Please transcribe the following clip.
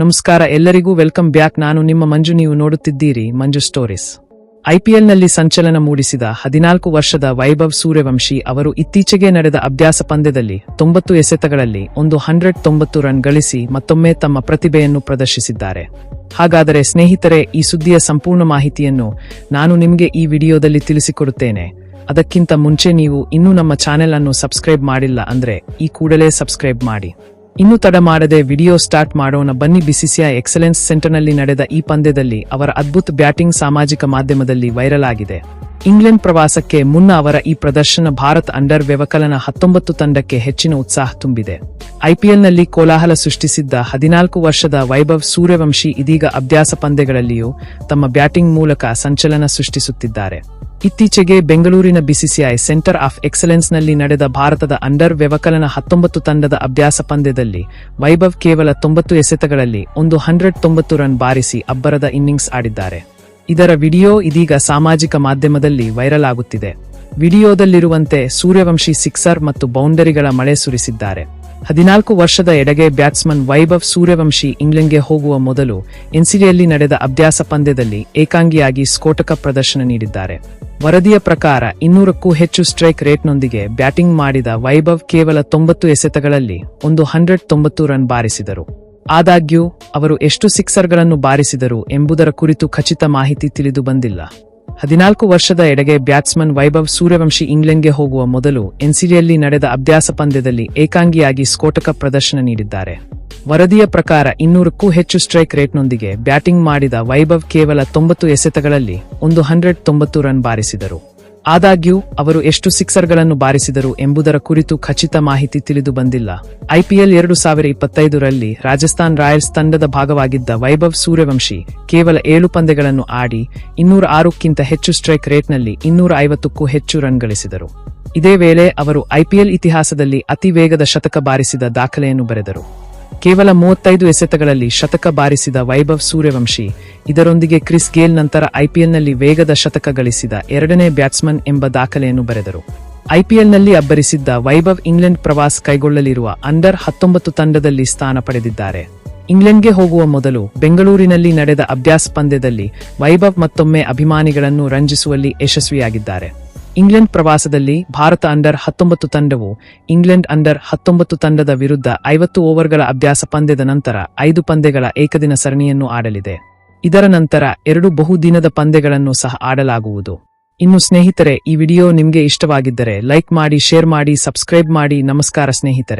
ನಮಸ್ಕಾರ, ಎಲ್ಲರಿಗೂ welcome back. ನಾನು ನಿಮ್ಮ ಮಂಜು, ನೀವು ನೋಡುತ್ತಿದ್ದೀರಿ ಮಂಜು ಸ್ಟೋರೀಸ್. ಐಪಿಎಲ್ನಲ್ಲಿ ಸಂಚಲನ ಮೂಡಿಸಿದ ಹದಿನಾಲ್ಕು ವರ್ಷದ ವೈಭವ್ ಸೂರ್ಯವಂಶಿ ಅವರು ಇತ್ತೀಚೆಗೆ ನಡೆದ ಅಭ್ಯಾಸ ಪಂದ್ಯದಲ್ಲಿ ತೊಂಬತ್ತು ಎಸೆತಗಳಲ್ಲಿ ಒಂದು ಹಂಡ್ರೆಡ್ ತೊಂಬತ್ತು ರನ್ ಗಳಿಸಿ ಮತ್ತೊಮ್ಮೆ ತಮ್ಮ ಪ್ರತಿಭೆಯನ್ನು ಪ್ರದರ್ಶಿಸಿದ್ದಾರೆ. ಹಾಗಾದರೆ ಸ್ನೇಹಿತರೆ, ಈ ಸುದ್ದಿಯ ಸಂಪೂರ್ಣ ಮಾಹಿತಿಯನ್ನು ನಾನು ನಿಮಗೆ ಈ ವಿಡಿಯೋದಲ್ಲಿ ತಿಳಿಸಿಕೊಡುತ್ತೇನೆ. ಅದಕ್ಕಿಂತ ಮುಂಚೆ ನೀವು ಇನ್ನೂ ನಮ್ಮ ಚಾನೆಲ್ ಅನ್ನು ಸಬ್ಸ್ಕ್ರೈಬ್ ಮಾಡಿಲ್ಲ ಅಂದ್ರೆ ಈ ಕೂಡಲೇ ಸಬ್ಸ್ಕ್ರೈಬ್ ಮಾಡಿ. ಇನ್ನು ತಡ ಮಾಡದೆ ವಿಡಿಯೋ ಸ್ಟಾರ್ಟ್ ಮಾಡೋಣ. ಬನ್ನಿ ಬಿಸಿಸಿಐ ಎಕ್ಸಲೆನ್ಸ್ ಸೆಂಟರ್ನಲ್ಲಿ ನಡೆದ ಈ ಪಂದ್ಯದಲ್ಲಿ ಅವರ ಅದ್ಭುತ ಬ್ಯಾಟಿಂಗ್ ಸಾಮಾಜಿಕ ಮಾಧ್ಯಮದಲ್ಲಿ ವೈರಲ್ ಆಗಿದೆ. ಇಂಗ್ಲೆಂಡ್ ಪ್ರವಾಸಕ್ಕೆ ಮುನ್ನ ಅವರ ಈ ಪ್ರದರ್ಶನ ಭಾರತ್ ಅಂಡರ್ ವ್ಯವಕಲನ ಹತ್ತೊಂಬತ್ತು ತಂಡಕ್ಕೆ ಹೆಚ್ಚಿನ ಉತ್ಸಾಹ ತುಂಬಿದೆ. ಐಪಿಎಲ್ನಲ್ಲಿ ಕೋಲಾಹಲ ಸೃಷ್ಟಿಸಿದ್ದ ಹದಿನಾಲ್ಕು ವರ್ಷದ ವೈಭವ್ ಸೂರ್ಯವಂಶಿ ಇದೀಗ ಅಭ್ಯಾಸ ಪಂದ್ಯಗಳಲ್ಲಿಯೂ ತಮ್ಮ ಬ್ಯಾಟಿಂಗ್ ಮೂಲಕ ಸಂಚಲನ ಸೃಷ್ಟಿಸುತ್ತಿದ್ದಾರೆ. ಇತ್ತೀಚೆಗೆ ಬೆಂಗಳೂರಿನ ಬಿಸಿಸಿಐ ಸೆಂಟರ್ ಆಫ್ ಎಕ್ಸಲೆನ್ಸ್ನಲ್ಲಿ ನಡೆದ ಭಾರತದ ಅಂಡರ್ ವ್ಯವಕಲನ ಹತ್ತೊಂಬತ್ತು ತಂಡದ ಅಭ್ಯಾಸ ಪಂದ್ಯದಲ್ಲಿ ವೈಭವ್ ಕೇವಲ ತೊಂಬತ್ತು ಎಸೆತಗಳಲ್ಲಿ ಒಂದು ಹಂಡ್ರೆಡ್ ತೊಂಬತ್ತು ರನ್ ಬಾರಿಸಿ ಅಬ್ಬರದ ಇನ್ನಿಂಗ್ಸ್ ಆಡಿದ್ದಾರೆ. ಇದರ ವಿಡಿಯೋ ಇದೀಗ ಸಾಮಾಜಿಕ ಮಾಧ್ಯಮದಲ್ಲಿ ವೈರಲ್ ಆಗುತ್ತಿದೆ. ವಿಡಿಯೋದಲ್ಲಿರುವಂತೆ ಸೂರ್ಯವಂಶಿ ಸಿಕ್ಸರ್ ಮತ್ತು ಬೌಂಡರಿಗಳ ಮಳೆ ಸುರಿಸಿದ್ದಾರೆ. ಹದಿನಾಲ್ಕು ವರ್ಷದ ಎಡಗೆ ಬ್ಯಾಟ್ಸ್ಮನ್ ವೈಭವ್ ಸೂರ್ಯವಂಶಿ ಇಂಗ್ಲೆಂಡ್ಗೆ ಹೋಗುವ ಮೊದಲು ಎನ್ಸಿಡಿಯಲ್ಲಿ ನಡೆದ ಅಭ್ಯಾಸ ಪಂದ್ಯದಲ್ಲಿ ಏಕಾಂಗಿಯಾಗಿ ಸ್ಫೋಟಕ ಪ್ರದರ್ಶನ ನೀಡಿದ್ದಾರೆ. ವರದಿಯ ಪ್ರಕಾರ ಇನ್ನೂರಕ್ಕೂ ಹೆಚ್ಚು ಸ್ಟ್ರೈಕ್ ರೇಟ್ನೊಂದಿಗೆ ಬ್ಯಾಟಿಂಗ್ ಮಾಡಿದ ವೈಭವ್ ಕೇವಲ ತೊಂಬತ್ತು ಎಸೆತಗಳಲ್ಲಿ ಒಂದು ಹಂಡ್ರೆಡ್ ತೊಂಬತ್ತು ರನ್ ಬಾರಿಸಿದರು. ಆದಾಗ್ಯೂ, ಅವರು ಎಷ್ಟು ಸಿಕ್ಸರ್ಗಳನ್ನು ಬಾರಿಸಿದರು ಎಂಬುದರ ಕುರಿತು ಖಚಿತ ಮಾಹಿತಿ ತಿಳಿದು ಬಂದಿಲ್ಲ. ಹದಿನಾಲ್ಕು ವರ್ಷದ ಎಡೆಗೆ ಬ್ಯಾಟ್ಸ್ಮನ್ ವೈಭವ್ ಸೂರ್ಯವಂಶಿ ಇಂಗ್ಲೆಂಡ್ಗೆ ಹೋಗುವ ಮೊದಲು ಎನ್ಸಿಡಿಯಲ್ಲಿ ನಡೆದ ಅಭ್ಯಾಸ ಪಂದ್ಯದಲ್ಲಿ ಏಕಾಂಗಿಯಾಗಿ ಸ್ಫೋಟಕ ಪ್ರದರ್ಶನ ನೀಡಿದ್ದಾರೆ. ವರದಿಯ ಪ್ರಕಾರ ಇನ್ನೂರಕ್ಕೂ ಹೆಚ್ಚು ಸ್ಟ್ರೈಕ್ ರೇಟ್ನೊಂದಿಗೆ ಬ್ಯಾಟಿಂಗ್ ಮಾಡಿದ ವೈಭವ್ ಕೇವಲ ತೊಂಬತ್ತು ಎಸೆತಗಳಲ್ಲಿ ಒಂದು ಹಂಡ್ರೆಡ್ ತೊಂಬತ್ತು ರನ್ ಬಾರಿಸಿದರು. ಆದಾಗ್ಯೂ, ಅವರು ಎಷ್ಟು ಸಿಕ್ಸರ್ಗಳನ್ನು ಬಾರಿಸಿದರು ಎಂಬುದರ ಕುರಿತು ಖಚಿತ ಮಾಹಿತಿ ತಿಳಿದು ಬಂದಿಲ್ಲ. ಐಪಿಎಲ್ ಎರಡು ಸಾವಿರ ಇಪ್ಪತ್ತೈದರಲ್ಲಿ ರಾಜಸ್ಥಾನ್ ರಾಯಲ್ಸ್ ತಂಡದ ಭಾಗವಾಗಿದ್ದ ವೈಭವ್ ಸೂರ್ಯವಂಶಿ ಕೇವಲ ಏಳು ಪಂದ್ಯಗಳನ್ನು ಆಡಿ ಇನ್ನೂರ ಆರಕ್ಕಿಂತ ಹೆಚ್ಚು ಸ್ಟ್ರೈಕ್ ರೇಟ್ನಲ್ಲಿ ಇನ್ನೂರ ಐವತ್ತಕ್ಕೂ ಹೆಚ್ಚು ರನ್ ಗಳಿಸಿದರು. ಇದೇ ವೇಳೆ ಅವರು ಐಪಿಎಲ್ ಇತಿಹಾಸದಲ್ಲಿ ಅತಿ ವೇಗದ ಶತಕ ಬಾರಿಸಿದ ದಾಖಲೆಯನ್ನು ಬರೆದರು. ಕೇವಲ ಮೂವತ್ತೈದು ಎಸೆತಗಳಲ್ಲಿ ಶತಕ ಬಾರಿಸಿದ ವೈಭವ್ ಸೂರ್ಯವಂಶಿ. ಇದರೊಂದಿಗೆ ಕ್ರಿಸ್ ಗೇಲ್ ನಂತರ ಐಪಿಎಲ್ನಲ್ಲಿ ವೇಗದ ಶತಕ ಗಳಿಸಿದ ಎರಡನೇ ಬ್ಯಾಟ್ಸ್ಮನ್ ಎಂಬ ದಾಖಲೆಯನ್ನು ಬರೆದರು. ಐಪಿಎಲ್ನಲ್ಲಿ ಅಬ್ಬರಿಸಿದ್ದ ವೈಭವ್ ಇಂಗ್ಲೆಂಡ್ ಪ್ರವಾಸ ಕೈಗೊಳ್ಳಲಿರುವ ಅಂಡರ್ ಹತ್ತೊಂಬತ್ತು ತಂಡದಲ್ಲಿ ಸ್ಥಾನ ಪಡೆದಿದ್ದಾರೆ. ಇಂಗ್ಲೆಂಡ್ಗೆ ಹೋಗುವ ಮೊದಲು ಬೆಂಗಳೂರಿನಲ್ಲಿ ನಡೆದ ಅಭ್ಯಾಸ ಪಂದ್ಯದಲ್ಲಿ ವೈಭವ್ ಮತ್ತೊಮ್ಮೆ ಅಭಿಮಾನಿಗಳನ್ನು ರಂಜಿಸುವಲ್ಲಿ ಯಶಸ್ವಿಯಾಗಿದ್ದಾರೆ. ಇಂಗ್ಲೆಂಡ್ ಪ್ರವಾಸದಲ್ಲಿ ಭಾರತ ಅಂಡರ್ ಹತ್ತೊಂಬತ್ತು ತಂಡವು ಇಂಗ್ಲೆಂಡ್ ಅಂಡರ್ ಹತ್ತೊಂಬತ್ತು ತಂಡದ ವಿರುದ್ಧ ಐವತ್ತು ಓವರ್ಗಳ ಅಭ್ಯಾಸ ಪಂದ್ಯದ ನಂತರ ಐದು ಪಂದ್ಯಗಳ ಏಕದಿನ ಸರಣಿಯನ್ನು ಆಡಲಿದೆ. ಇದರ ನಂತರ ಎರಡು ಬಹುದಿನದ ಪಂದ್ಯಗಳನ್ನು ಸಹ ಆಡಲಾಗುವುದು. ಇನ್ನು ಸ್ನೇಹಿತರೆ, ಈ ವಿಡಿಯೋ ನಿಮಗೆ ಇಷ್ಟವಾಗಿದ್ದರೆ ಲೈಕ್ ಮಾಡಿ, ಶೇರ್ ಮಾಡಿ, ಸಬ್ಸ್ಕ್ರೈಬ್ ಮಾಡಿ. ನಮಸ್ಕಾರ ಸ್ನೇಹಿತರೆ.